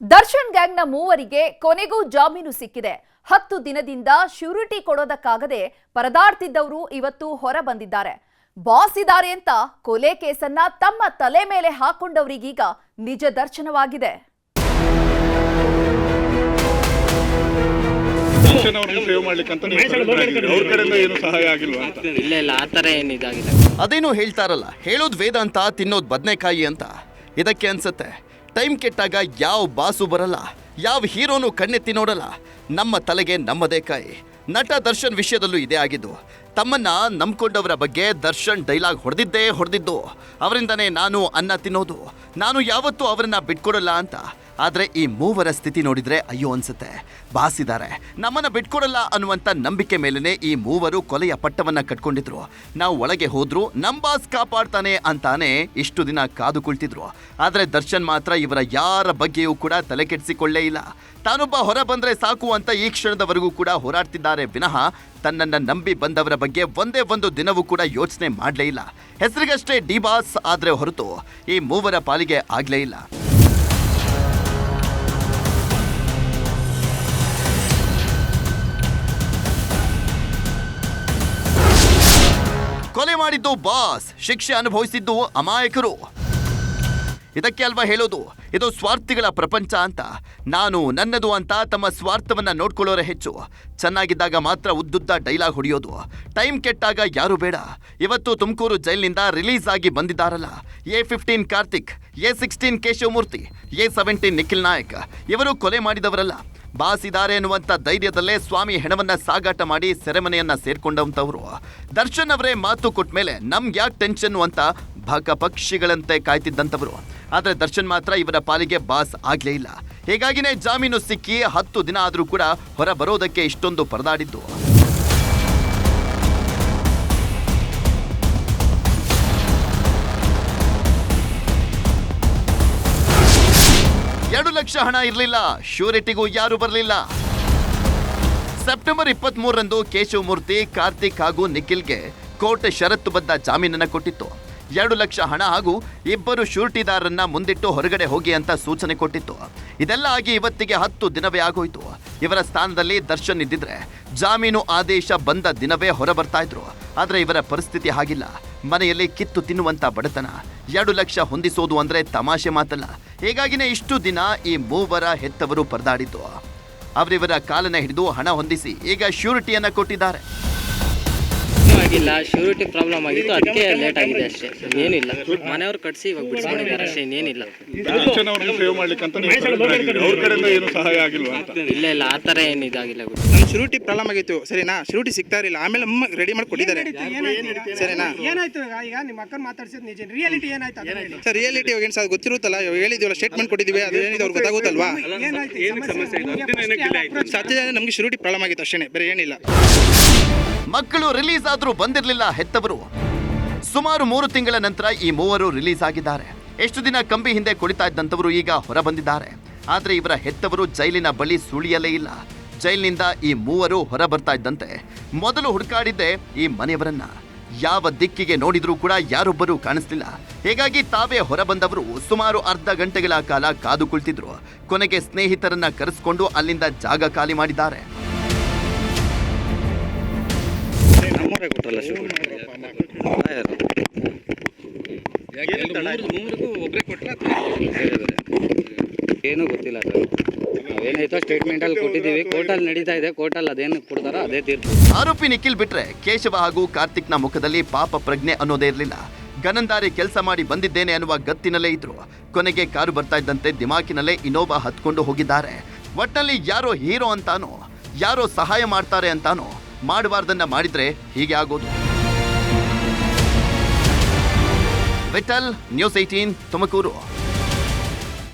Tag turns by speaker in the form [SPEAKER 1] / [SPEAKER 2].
[SPEAKER 1] ದರ್ಶನ್ ಗ್ಯಾಂಗ್ನ ಮೂವರಿಗೆ ಕೊನೆಗೂ ಜಾಮೀನು ಸಿಕ್ಕಿದೆ. ಹತ್ತು ದಿನದಿಂದ ಶ್ಯೂರಿಟಿ ಕೊಡೋದಕ್ಕಾಗದೆ ಪರದಾಡ್ತಿದ್ದವರು ಇವತ್ತು ಹೊರ ಬಂದಿದ್ದಾರೆ ಬಾಸ್ ಇದ್ದಾರೆ ಅಂತ ಕೊಲೆ ಕೇಸನ್ನ ತಮ್ಮ ತಲೆ ಮೇಲೆ ಹಾಕೊಂಡವರಿಗೀಗ ನಿಜ ದರ್ಶನವಾಗಿದೆ.
[SPEAKER 2] ಅದೇನು ಅವ್ರನ್ನ ಸೇವ್ ಮಾಡ್ಲಿಕ್ಕೆ ಅಂತ ನೀವು surrender ಆಗಿದ್ದೀರಿ. ಅವ್ರ ಕಡೆಯಿಂದ ಏನು ಸಹಾಯ ಆಗಿಲ್ವಾ ಅಂತ?
[SPEAKER 3] ಇಲ್ಲ ಇಲ್ಲ ಆ ಥರ ಏನಿದಾಗಿಲ್ಲ.
[SPEAKER 4] ಅದೇನೋ ಹೇಳ್ತಾರಲ್ಲ ಹೇಳೋದ್ ವೇದಾಂತ ತಿನ್ನೋದ್ ಬದನೆಕಾಯಿ ಅಂತ. ಇದಕ್ಕೆ ಅನ್ಸತ್ತೆ ಟೈಮ್ ಕೆಟ್ಟಾಗ ಯಾವ ಬಾಸು ಬರಲ್ಲ, ಯಾವ ಹೀರೋನು ಕಣ್ಣೆತ್ತಿ ನೋಡಲ್ಲ. ನಮ್ಮ ತಲೆಗೆ ನಮ್ಮದೇ ಕಾಯಿ ನಟ ದರ್ಶನ್ ವಿಷಯದಲ್ಲೂ ಇದೇ ಆಗಿದ್ದು. ತಮ್ಮನ್ನ ನಂಬ್ಕೊಂಡವರ ಬಗ್ಗೆ ದರ್ಶನ್ ಡೈಲಾಗ್ ಹೊಡೆದಿದ್ದೇ ಹೊಡೆದಿದ್ದು. ಅವರಿಂದನೇ ನಾನು ಅನ್ನ ತಿನ್ನೋದು. ನಾನು ಯಾವತ್ತೂ ಅವರನ್ನ ಬಿಟ್ಕೊಡಲ್ಲ ಅಂತ. ಆದ್ರೆ ಈ ಮೂವರ ಸ್ಥಿತಿ ನೋಡಿದ್ರೆ ಅಯ್ಯೋ ಅನ್ಸುತ್ತೆ. ಬಾಸಿದ್ದಾರೆ ನಮ್ಮನ್ನು ಬಿಟ್ಕೊಡಲ್ಲ ಅನ್ನುವಂತ ನಂಬಿಕೆ ಮೇಲೇ ಈ ಮೂವರು ಕೊಲೆಯ ಪಟ್ಟವನ್ನ ಕಟ್ಕೊಂಡಿದ್ರು. ನಾವು ಒಳಗೆ ಹೋದ್ರು ನಮ್ಮ ಬಾಸ್ ಕಾಪಾಡ್ತಾನೆ ಅಂತಾನೆ ಇಷ್ಟು ದಿನ ಕಾದು ಕುಳಿತಿದ್ರು. ಆದ್ರೆ ದರ್ಶನ್ ಮಾತ್ರ ಇವರ ಯಾರ ಬಗ್ಗೆಯೂ ಕೂಡ ತಲೆ ಕೆಡಿಸಿಕೊಳ್ಳೇ ಇಲ್ಲ. ತಾನೊಬ್ಬ ಹೊರ ಬಂದ್ರೆ ಸಾಕು ಅಂತ ಈ ಕ್ಷಣದವರೆಗೂ ಕೂಡ ಹೋರಾಡ್ತಿದ್ದಾರೆ ವಿನಃ ತನ್ನನ್ನ ನಂಬಿ ಬಂದವರ ಬಗ್ಗೆ ಒಂದೇ ಒಂದು ದಿನವೂ ಕೂಡ ಯೋಚನೆ ಮಾಡಲೇ ಇಲ್ಲ. ಹೆಸರಿಗಷ್ಟೇ ಡಿ ಬಾಸ್ ಆದರೆ ಹೊರತು ಈ ಮೂವರ ಪಾಲಿಗೆ ಆಗಲೇ ಇಲ್ಲ. ಮಾಡಿದ್ದು ಬಾಸ್. ಶಿಕ್ಷೆ ಅನುಭವಿಸಿದ್ದು ಅಮಾಯಕರು. ಇದಕ್ಕೆ ಅಲ್ವಾ ಹೇಳೋದು? ಇದು ಸ್ವಾರ್ಥಿಗಳ ಪ್ರಪಂಚ ಅಂತ. ನಾನು ನನ್ನದು ಅಂತ ತಮ್ಮ ಸ್ವಾರ್ಥವನ್ನ ನೋಡ್ಕೊಳ್ಳೋರೆ ಹೆಚ್ಚು. ಚೆನ್ನಾಗಿದ್ದಾಗ ಮಾತ್ರ ಉದ್ದುದ್ದ ಡೈಲಾಗ್ ಹೊಡೆಯೋದು. ಟೈಮ್ ಕೆಟ್ಟಾಗ ಯಾರು ಬೇಡ. ಇವತ್ತು ತುಮಕೂರು ಜೈಲಿನಿಂದ ರಿಲೀಸ್ ಆಗಿ ಬಂದಿದ್ದಾರಲ್ಲ. A fifteen Karthik, A sixteen Keshavamurthy, A seventeen Nikhil Nayak. ಇವರು ಕೊಲೆ ಮಾಡಿದವರಲ್ಲ. ಬಾಸ್ ಇದಾರೆ ಅನ್ನುವಂಥ ಧೈರ್ಯದಲ್ಲೇ ಸ್ವಾಮಿ ಹೆಣವನ್ನ ಸಾಗಾಟ ಮಾಡಿ ಸೆರೆಮನೆಯನ್ನ ಸೇರ್ಕೊಂಡವಂಥವ್ರು ದರ್ಶನ್ ಅವರೇ ಮಾತು ಕೊಟ್ಟ ಮೇಲೆ ನಮ್ಗೆ ಯಾಕೆ ಟೆನ್ಷನ್ ಅಂತ ಭಕ ಪಕ್ಷಿಗಳಂತೆ ಕಾಯ್ತಿದ್ದಂಥವ್ರು ಆದರೆ ದರ್ಶನ್ ಮಾತ್ರ ಇವರ ಪಾಲಿಗೆ ಬಾಸ್ ಆಗಲೇ ಇಲ್ಲ. ಹೀಗಾಗಿನೇ ಜಾಮೀನು ಸಿಕ್ಕಿ ಹತ್ತು ದಿನ ಆದರೂ ಕೂಡ ಹೊರ ಬರೋದಕ್ಕೆ ಇಷ್ಟೊಂದು ಪರದಾಡಿದ್ದು. ಎರಡು ಲಕ್ಷ ಹಣ ಇರಲಿಲ್ಲ. ಶ್ಯೂರಿಟಿಗೂ ಯಾರು ಬರಲಿಲ್ಲ. ಸೆಪ್ಟೆಂಬರ್ ಇಪ್ಪತ್ತ್ ಮೂರರಂದು ಕೇಶವಮೂರ್ತಿ, ಕಾರ್ತಿಕ್ ಹಾಗೂ ನಿಖಿಲ್ಗೆ ಕೋರ್ಟ್ ಷರತ್ತುಬದ್ಧ ಜಾಮೀನನ್ನು ಕೊಟ್ಟಿತ್ತು. ಎರಡು ಲಕ್ಷ ಹಣ ಹಾಗೂ ಇಬ್ಬರು ಶೂರಿಟಿದಾರರನ್ನ ಮುಂದಿಟ್ಟು ಹೊರಗಡೆ ಹೋಗಿ ಅಂತ ಸೂಚನೆ ಕೊಟ್ಟಿತ್ತು. ಇದೆಲ್ಲ ಆಗಿ ಇವತ್ತಿಗೆ ಹತ್ತು ದಿನವೇ ಆಗೋಯ್ತು. ಇವರ ಸ್ಥಾನದಲ್ಲಿ ದರ್ಶನ್ ಇದ್ದಿದ್ರೆ ಜಾಮೀನು ಆದೇಶ ಬಂದ ದಿನವೇ ಹೊರಬರ್ತಾ ಇದ್ರು. ಆದ್ರೆ ಇವರ ಪರಿಸ್ಥಿತಿ ಹಾಗಿಲ್ಲ. ಮನೆಯಲ್ಲಿ ಕಿತ್ತು ತಿನ್ನುವಂತ ಬಡತನ. ಎರಡು ಲಕ್ಷ ಹೊಂದಿಸೋದು ಅಂದ್ರೆ ತಮಾಷೆ ಮಾತಲ್ಲ. ಹೀಗಾಗಿನೇ ಇಷ್ಟು ದಿನ ಈ ಮೂವರ ಹೆತ್ತವರು ಪರದಾಡಿದ್ದು ಅವರಿವರ ಕಾಲನ್ನ ಹಿಡಿದು ಹಣ ಹೊಂದಿಸಿ ಈಗ ಶ್ಯೂರಿಟಿಯನ್ನ ಕೊಟ್ಟಿದ್ದಾರೆ.
[SPEAKER 3] ಆಗಿಲ್ಲ ಶ್ಯೂರಿಟಿ ಪ್ರಾಬ್ಲಮ್ ಆಗಿತ್ತು ಅದಕ್ಕೆ ಲೇಟ್ ಆಗಿದೆ ಅಷ್ಟೇ. ಏನಿಲ್ಲ. ಮನೆಯವ್ರು ಕಟ್ಸಿ ಇವಾಗ ಬಿಡಿಸ್ಕೊಂಡಿದ್ದಾರೆ ಅಷ್ಟೇ ಇನ್ನೇನಿಲ್ಲ.
[SPEAKER 2] ದರ್ಶನ್ ಅವ್ರನ್ನ ಸೇವ್ ಮಾಡ್ಲಿಕ್ಕೆ ಅಂತ ನೀವು surrender ಅವ್ರ ಕಡೆಯಿಂದ ಏನು ಸಹಾಯ ಆಗಿಲ್ವಾ ಅಂತ?
[SPEAKER 3] ಇಲ್ಲ ಇಲ್ಲ ಆ ತರ ಏನಿದಾಗಿಲ್ಲ ಇದಾಗಿಲ್ಲ
[SPEAKER 5] ನಮ್ಮ ಶುರುಟಿ ಪ್ರಾಬ್ಲಮ್ ಆಗಿತ್ತು. ಸರಿನಾ? ಶ್ಯೂರಿಟಿ ಸಿಗ್ತಾ ಇರಲಿಲ್ಲ. ಆಮೇಲೆ ಅಮ್ಮ ರೆಡಿ ಮಾಡಿ ಕೊಟ್ಟಿದ್ದಾರೆ. ಸರಿನಾ?
[SPEAKER 6] ಏನಾಯ್ತು ಈಗ? ಈಗ ನಿಮ್ಮ ಅಕ್ಕನ ಮಾತಾಡ್ಸಿದ್ ನಿಜ. ರಿಯಾಲಿಟಿ ಏನಾಯ್ತು ಅದನ್ನ ಹೇಳಿ.
[SPEAKER 5] ಸರ್ ರಿಯಾಲಿಟಿ ಇವಾಗ ಏನು ಸರ್ ಗೊತ್ತಿರುತ್ತಲ್ಲ? ಇವಾಗ ಹೇಳಿದೀವಲ್ಲ ಸ್ಟೇಟ್ಮೆಂಟ್ ಕೊಟ್ಟಿದ್ದೀವಿ ಅದು ಏನಿದೆ ಅವ್ರಿಗೆ ಗೊತ್ತಾಗುತ್ತಲ್ವಾ?
[SPEAKER 6] ಏನಾಯ್ತು? ಈ ಸಮಸ್ಯೆ? ನಿಮ್ಗೆ first ಯಾರು approach
[SPEAKER 5] ಸತ್ಯ ನಮಗೆ ಶ್ಯೂರಿಟಿ ಪ್ರಾಬ್ಲಮ್ ಆಗಿತ್ತು ಅಷ್ಟೇ ಬೇರೆ ಏನಿಲ್ಲ.
[SPEAKER 4] ಮಕ್ಕಳು ರಿಲೀಸ್ ಆದ್ರೂ ಬಂದಿರಲಿಲ್ಲ ಹೆತ್ತವರು. ಸುಮಾರು ಮೂರು ತಿಂಗಳ ನಂತರ ಈ ಮೂವರು ರಿಲೀಸ್ ಆಗಿದ್ದಾರೆ. ಎಷ್ಟು ದಿನ ಕಂಬಿ ಹಿಂದೆ ಕುಳಿತಾ ಇದ್ದಂಥವರು ಈಗ ಹೊರ ಬಂದಿದ್ದಾರೆ ಆದರೆ ಇವರ ಹೆತ್ತವರು ಜೈಲಿನ ಬಳಿ ಸುಳಿಯಲೇ ಇಲ್ಲ. ಜೈಲಿನಿಂದ ಈ ಮೂವರು ಹೊರ ಬರ್ತಾ ಇದ್ದಂತೆ. ಮೊದಲು ಹುಡುಕಾಡಿದ್ದೆ ಈ ಮನೆಯವರನ್ನ. ಯಾವ ದಿಕ್ಕಿಗೆ ನೋಡಿದರೂ ಕೂಡ ಯಾರೊಬ್ಬರೂ ಕಾಣಿಸ್ಲಿಲ್ಲ. ಹೀಗಾಗಿ ತಾವೇ ಹೊರ ಬಂದವರು ಸುಮಾರು ಅರ್ಧ ಗಂಟೆಗಳ ಕಾಲ ಕಾದು ಕುಳಿತಿದ್ರು. ಕೊನೆಗೆ ಸ್ನೇಹಿತರನ್ನ ಕರೆಸ್ಕೊಂಡು ಅಲ್ಲಿಂದ ಜಾಗ ಖಾಲಿ ಮಾಡಿದ್ದಾರೆ.
[SPEAKER 3] ನಮ್ಮವರೇ ಕೊಟ್ಟರಲ್ಲ ಏನು ಗೊತ್ತಿಲ್ಲ ಸರ್. ನಾವೇನಾಯ್ತೋ ಸ್ಟೇಟ್ಮೆಂಟಲ್ಲಿ ಕೊಟ್ಟಿದ್ದೀವಿ. ಕೋರ್ಟಲ್ಲಿ ನಡೀತಾ ಇದೆ. ಕೋರ್ಟಲ್ಲಿ ಅದೇನು ಕೊಡ್ತಾರೋ ಅದೇ ತೀರ್ಪು.
[SPEAKER 4] ಆರೋಪಿ ನಿಖಿಲ್ ಬಿಟ್ರೆ ಕೇಶವ ಹಾಗೂ ಕಾರ್ತಿಕ್ನ ಮುಖದಲ್ಲಿ ಪಾಪ ಪ್ರಜ್ಞೆ ಅನ್ನೋದೇ ಇರಲಿಲ್ಲ. ಗನಂದಾರಿ ಕೆಲಸ ಮಾಡಿ ಬಂದಿದ್ದೇನೆ ಅನ್ನುವ ಗತ್ತಿನಲ್ಲೇ ಇದ್ರು. ಕೊನೆಗೆ ಕಾರು ಬರ್ತಾ ಇದ್ದಂತೆ ದಿಮಾಕಿನಲ್ಲೇ ಇನೋವಾ ಹತ್ಕೊಂಡು ಹೋಗಿದ್ದಾರೆ. ಒಟ್ಟಲ್ಲಿ ಯಾರೋ ಹೀರೋ ಅಂತಾನೋ ಯಾರೋ ಸಹಾಯ ಮಾಡ್ತಾರೆ ಅಂತಾನೋ ಮಾಡಬಾರ್ದನ್ನ ಮಾಡಿದ್ರೆ ಹೀಗೆ ಆಗೋದು. Vittal news eighteen Tumakuru.